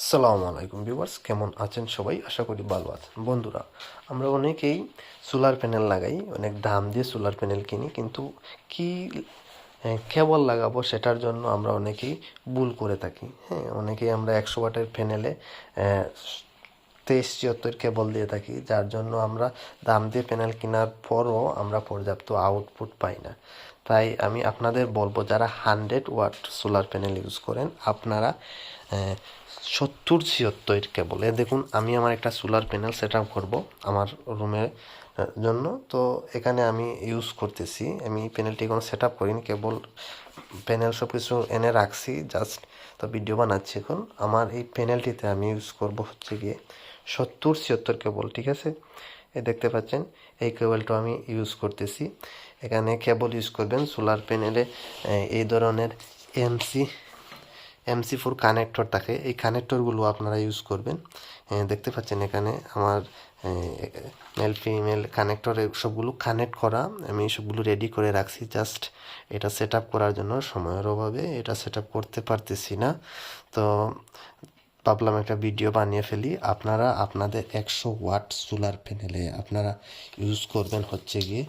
আসসালামু আলাইকুম ভিউয়ার্স, কেমন আছেন সবাই? আশা করি ভালো আছেন। বন্ধুরা, আমরা অনেকেই সোলার প্যানেল লাগাই, অনেক দাম দিয়ে সোলার প্যানেল কিনি, কিন্তু কি কেবল লাগাবো সেটার জন্য আমরা অনেকেই ভুল করে থাকি। হ্যাঁ অনেকেই আমরা একশো ওয়াটের প্যানেলে তেইশ ছিয়াত্তর কেবল দিয়ে থাকি, যার জন্য আমরা দাম দিয়ে প্যানেল কেনার পরও আমরা পর্যাপ্ত আউটপুট পাই না। তাই আমি আপনাদের বলব, যারা hundred watt solar panel use করেন, আপনারা সত্তর ছিয়াত্তর কেবল এ, দেখুন, আমি আমার একটা সোলার প্যানেল সেট আপ করব আমার রুমের জন্য। তো এখানে আমি ইউজ করতেছি। আমি প্যানেলটি কোনো সেট আপ করিনি, কেবল প্যানেল সব কিছু এনে রাখছি জাস্ট তো ভিডিও বানাচ্ছি এখন। আমার এই প্যানেলটিতে আমি ইউজ করব হচ্ছে গিয়ে সত্তর ছিয়াত্তর কেবল ঠিক আছে? এ দেখতে পাচ্ছেন, এই কেবলটা আমি ইউজ করতেছি। এখানে কেবল ইউজ করবেন সোলার প্যানেলে এই ধরনের এমসি এমসি ফোর কানেক্টর থাকে। এই কানেক্টরগুলো আপনারা ইউজ করবেন। দেখতে পাচ্ছেন এখানে আমার মেল ফিমেল কানেক্টর সবগুলো কানেক্ট করা। আমি সবগুলো রেডি করে রাখছি। জাস্ট এটা সেট করার জন্য সময়ের অভাবে এটা সেট করতে পারতেছি না। তো ভাবলাম একটা ভিডিও বানিয়ে ফেলি। আপনারা আপনাদের একশো ওয়াট সোলার প্যানেলে আপনারা ইউজ করবেন হচ্ছে গিয়ে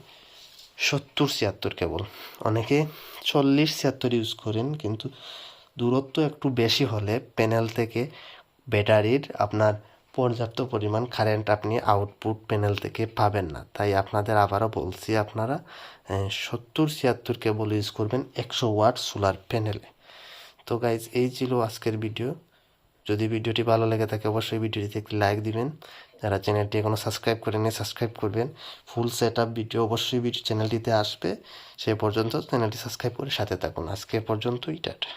সত্তর ছিয়াত্তর কেবল। অনেকে চল্লিশ ছিয়াত্তর ইউজ করেন, কিন্তু দূরত্ব একটু বেশি হলে প্যানেল থেকে ব্যাটারির আপনার পর্যাপ্ত পরিমাণ কারেন্ট আপনি আউটপুট প্যানেল থেকে পাবেন না। তাই আপনাদের আবারও বলছি, আপনারা সত্তর ছিয়াত্তর কেবল ইউজ করবেন একশো ওয়াট সোলার প্যানেলে তো গাইজ এই ছিল আজকের ভিডিও যদি ভিডিওটি ভালো লেগে থাকে, অবশ্যই ভিডিওটিতে একটি লাইক দিবেন। যারা চ্যানেলটি এখনও সাবস্ক্রাইব করেনি সাবস্ক্রাইব করবেন। ফুল সেট আপ ভিডিও অবশ্যই ভিডিও চ্যানেলটিতে আসবে। সে পর্যন্ত চ্যানেলটি সাবস্ক্রাইব করে সাথে থাকুন। আজকে পর্যন্তই, টাটা।